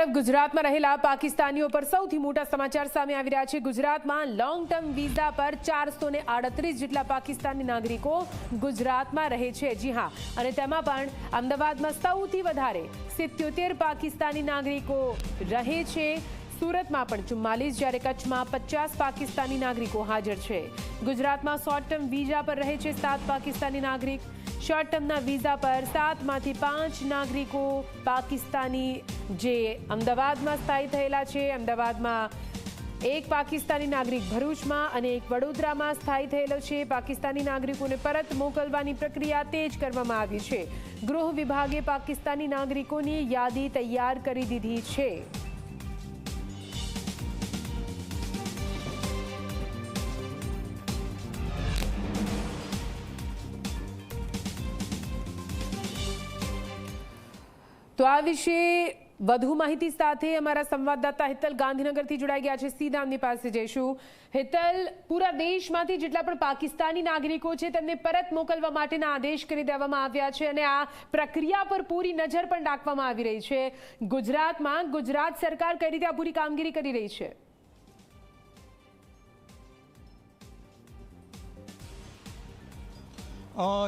તરફ ગુજરાતમાં રહેલા પાકિસ્તાનીઓ પર સૌથી મોટા સમાચાર સામે આવી રહ્યા છે. ગુજરાતમાં લોંગ ટર્મ વિઝા પર ચારસો ને આડત્રીસ જેટલા પાકિસ્તાની નાગરિકો ગુજરાતમાં રહે છે. જી હા, અને તેમાં પણ અમદાવાદમાં સૌથી વધારે સિત્યોતેર પાકિસ્તાની નાગરિકો રહે છે. સુરતમાં પણ ચુમ્માલીસ, જ્યારે કચ્છમાં પચાસ પાકિસ્તાની નાગરિકો હાજર છે. ગુજરાતમાં શોર્ટ ટર્મ વિઝા પર રહે છે સાત પાકિસ્તાની નાગરિક. શોર્ટ ટર્મના વિઝા પર સાતમાંથી પાંચ નાગરિકો પાકિસ્તાની જે અમદાવાદમાં સ્થાયી થયેલા છે. અમદાવાદમાં એક પાકિસ્તાની નાગરિક ભરૂચમાં અને એક વડોદરામાં સ્થાયી થયેલો છે. પાકિસ્તાની નાગરિકોને પરત મોકલવાની પ્રક્રિયા તેજ કરવામાં આવી છે. ગૃહ વિભાગે પાકિસ્તાની નાગરિકોની યાદી તૈયાર કરી દીધી છે. તો આ વિશે વધુ માહિતી સાથે અમારા સંવાદદાતા હિતલ ગાંધીનગરથી જોડાઈ ગયા છે. સીધા એમની પાસે જઈશું. હિતલ, પૂરા દેશમાંથી જેટલા પણ પાકિસ્તાની નાગરિકો છે, તેમને પરત મોકલવા માટેના આદેશ કરી દેવામાં આવ્યા છે અને આ પ્રક્રિયા પર પૂરી નજર પણ રાખવામાં આવી રહી છે. ગુજરાતમાં ગુજરાત સરકાર કઈ રીતે આ પૂરી કામગીરી કરી રહી છે?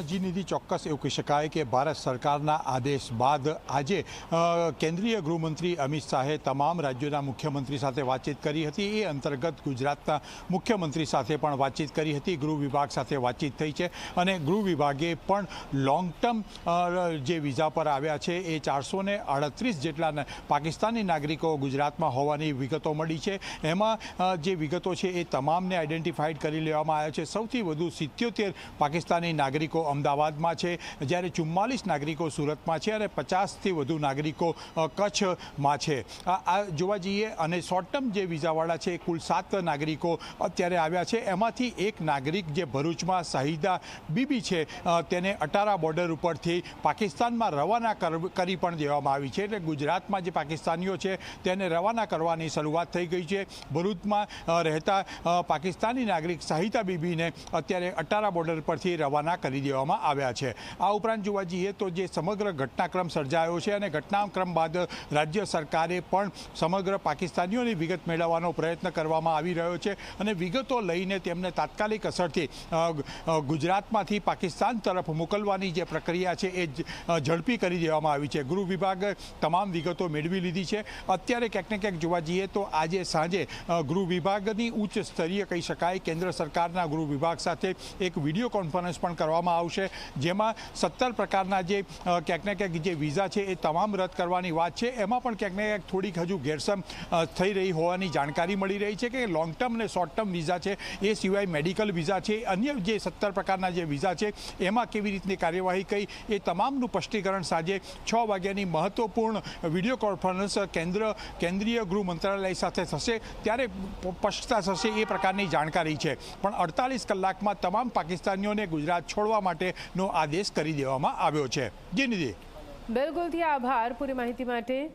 જી નિધિ ચોક્કસ એવું કહી શકાય કે ભારત સરકારના આદેશ બાદ આજે કેન્દ્રીય ગૃહમંત્રી અમિત શાહે તમામ રાજ્યોના મુખ્યમંત્રી સાથે વાતચીત કરી હતી. એ અંતર્ગત ગુજરાતના મુખ્યમંત્રી સાથે પણ વાતચીત કરી હતી. ગૃહ વિભાગ સાથે વાતચીત થઈ છે અને ગૃહ વિભાગે પણ લોંગ ટર્મ જે વિઝા પર આવ્યા છે એ ચારસો ને આડત્રીસ જેટલા પાકિસ્તાની નાગરિકો ગુજરાતમાં હોવાની વિગતો મળી છે. એમાં જે વિગતો છે એ તમામને આઈડેન્ટિફાઈડ કરી લેવામાં આવ્યા છે. સૌથી વધુ સિત્યોતેર પાકિસ્તાની નાગરિકો અમદાવાદમાં છે. જ્યારે ચુમ્માલીસ નાગરિકો સુરતમાં છે અને પચાસથી વધુ નાગરિકો કચ્છમાં છે. આ જોવા જઈએ અને શોર્ટ ટર્મ જે વિઝાવાળા છે, કુલ સાત નાગરિકો અત્યારે આવ્યા છે. એમાંથી એક નાગરિક જે ભરૂચમાં શાહિદા બીબી છે તેને અટારા બોર્ડર ઉપરથી પાકિસ્તાનમાં રવાના કર- કરી પણ દેવામાં આવી છે. એટલે ગુજરાતમાં જે પાકિસ્તાનીઓ છે, તેને રવાના કરવાની શરૂઆત થઈ ગઈ છે. ભરૂચમાં રહેતા પાકિસ્તાની નાગરિક શાહિદા બીબીને અત્યારે અટારા બોર્ડર પરથી રવાના કરી દેવામાં આવ્યા છે. આ ઉપરાંત જોવા જઈએ તો જે સમગ્ર ઘટનાક્રમ સર્જાયો છે અને ઘટનાક્રમ બાદ રાજ્ય સરકારે પણ સમગ્ર પાકિસ્તાનીઓની વિગત મેળવવાનો પ્રયત્ન કરવામાં આવી રહ્યો છે અને વિગતો લઈને તેમને તાત્કાલિક અસરથી ગુજરાતમાંથી પાકિસ્તાન તરફ મોકલવાની જે પ્રક્રિયા છે એ ઝડપી કરી દેવામાં આવી છે. ગૃહ વિભાગ તમામ વિગતો મેળવી લીધી છે. અત્યારે ક્યાંક ને ક્યાંક જોવા જઈએ તો આજે સાંજે ગૃહ વિભાગની ઉચ્ચ સ્તરીય કહી શકાય, કેન્દ્ર સરકારના ગૃહ વિભાગ સાથે એક વીડિયો કોન્ફરન્સ પણ કરવામાં આવશે. જેમાં સત્તર પ્રકારના જે ક્યાંક ને ક્યાંક જે વિઝા છે એ તમામ રદ કરવાની વાત છે. એમાં પણ ક્યાંક ને ક્યાંક થોડીક હજુ ગેરસમ થઈ રહી હોવાની જાણકારી મળી રહી છે કે લોંગ ટર્મ અને શોર્ટ ટર્મ વિઝા છે, એ સિવાય મેડિકલ વિઝા છે, અન્ય જે સત્તર પ્રકારના જે વિઝા છે, એમાં કેવી રીતની કાર્યવાહી કઈ, એ તમામનું સ્પષ્ટીકરણ સાંજે છ વાગ્યાની મહત્વપૂર્ણ વીડિયો કોન્ફરન્સ કેન્દ્ર, કેન્દ્રીય ગૃહ મંત્રાલય સાથે થશે. ત્યારે સ્પષ્ટતા થશે એ પ્રકારની જાણકારી છે. પણ અડતાલીસ કલાકમાં તમામ પાકિસ્તાનીઓને ગુજરાત છોડવા માટેનો આદેશ કરી દેવામાં આવ્યો છે. જી નિધિ. બિલકુલથી આભાર. પૂરી માહિતી માટે